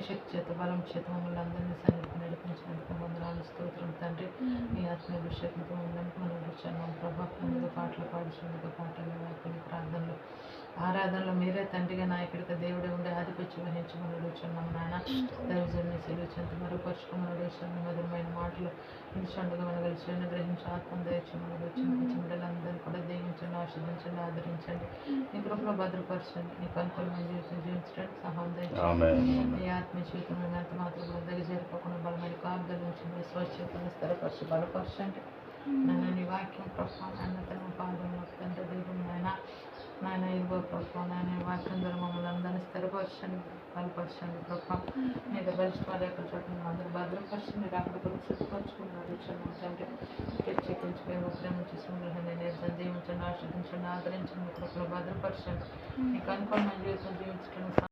నీ శక్తి చేత బలం చేత మమ్మల్ని అందరినీ సన్నిధి నడిపించినందుకు వందనాలు స్తోత్రం తండ్రి మీ ఆత్మాభిషేకంతో ఉండడానికి మనం వచ్చాను ప్రభా ముందుగా పాటలు పాడుచుండగా పాటలు వాక్యం ప్రార్థనలు ఆరాధనలో మీరే తండ్రిగా నాయకుడిగా దేవుడే ఉండే ఆధిపత్య వహించమని అడుగుచున్నాం నాయన. దైవజన్ని సెలవుచంత మరుపరుచుకోమని అడుగుచున్నాం. మధురమైన మాటలు ఇంచుండగా మన కలిసి గ్రహించి ఆత్మ దయచమని అడుగుచున్నాం ఆస్వాదించండి ఆదరించండి. నీ కృపలో భద్రపరచండి. నీ అనుకూలమైన జీవితం జీవించడానికి సహాయం ఆమెన్ నీ ఆత్మ జీవితం ఎంత మాత్రం కూడా దగ్గర చేరుకోకుండా బలమైన కాపుదల మీ స్వచ్ఛతను స్థిరపరచి బలపరచండి. నన్ను నీ వాక్యం ప్రభావం అన్నతన పాదం తండ్రి దేవుడు నాయన. నాయన ఇదిగో ప్రభావం నాయన వాక్యం ద్వారా మమ్మల్ని అందరినీ స్థిరపరచండి బలపరచండి ప్రభావం మీద బలిష్టాలు ఎక్కడ చోట అందరూ భద్రపరచండి అక్కడ కూడా సిద్ధపరచుకున్నారు ఇచ్చాను తండ్రి ప్రత్యేకించుకొని ప్రేమ దీవించండి ఆశ్రదించండి ఆదరించండి మీ కృపలో భద్రపరచండి నీకు అనుకున్న జీవితం జీవించడం